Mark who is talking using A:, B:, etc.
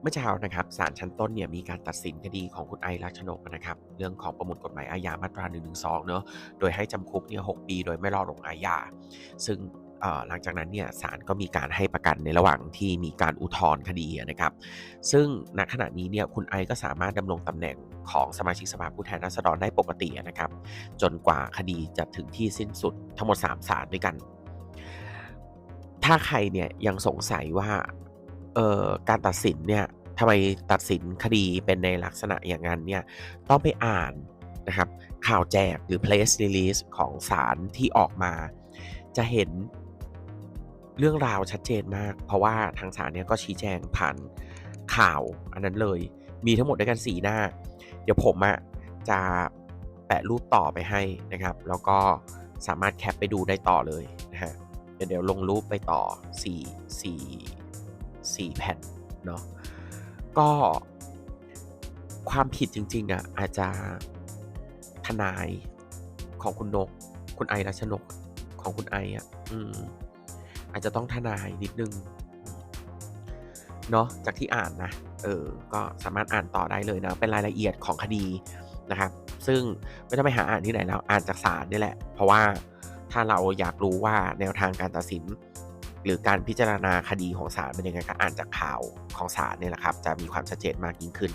A: เมื่อเช้านะครับศาลชั้นต้นเนี่ยมีการตัดสินคดีของคุณไอรักชนกนะครับเรื่องของประมวลกฎหมายอาญามาตรา1นึเนอะโดยให้จำคุกเนี่ยหปี โดยไม่รอลงอาญาซึ่งหลังจากนั้นเนี่ยศาลก็มีการให้ประกันในระหว่างที่มีการอุทธรณ์คดีนะครับ ซึ่งณขณะนี้เนี่ยคุณไอก็สามารถดำรงตำแหน่งของสมาชิกสภาผู้แทนราษฎรได้ปกตินะครับ จนกว่าคดีจะถึงที่สิ้นสุดทั้งหมด3ศาลด้วยกัน ถ้าใครเนี่ยยังสงสัยว่า เอ่อการตัดสินเนี่ยทำไมตัดสินคดีเป็นในลักษณะอย่างนั้นเนี่ยต้องไปอ่านนะครับข่าวแจกหรือ press release ของศาลที่ออกมา จะเห็นเรื่องราวชัดเจนมาก เพราะว่าทางศาลเนี่ยก็ชี้แจงผ่านข่าวอันนั้นเลย มีทั้งหมดด้วยกันสีหน้า เดี๋ยวผมอะจะแปะรูปต่อไปให้นะครับ แล้วก็สามารถแคปไปดูได้ต่อเลยนะฮะเดี๋ยวเดี๋ยวลงรูปไปต่อ4 4 4 แผ่นเนาะก็ความผิดจริงๆอะอาจจะทนายของคุณนก คุณไอรัชนกของคุณไออะอืมอาจจะต้องทนายนิดนึงเนาะจากที่อ่านนะเออก็สามารถอ่านต่อได้เลยนะ เป็นรายละเอียดของคดีนะครับ ซึ่งไม่ต้องไปหาอ่านที่ไหนแล้ว อ่านจากศาลนี่แหละ เพราะว่าถ้าเราอยากรู้ว่าแนวทางการตัดสิน หรือการพิจารณาคดีของศาลเป็นยังไงก็อ่านจากข่าวของศาลเนี่ยแหละครับ จะมีความชัดเจนมากยิ่งขึ้น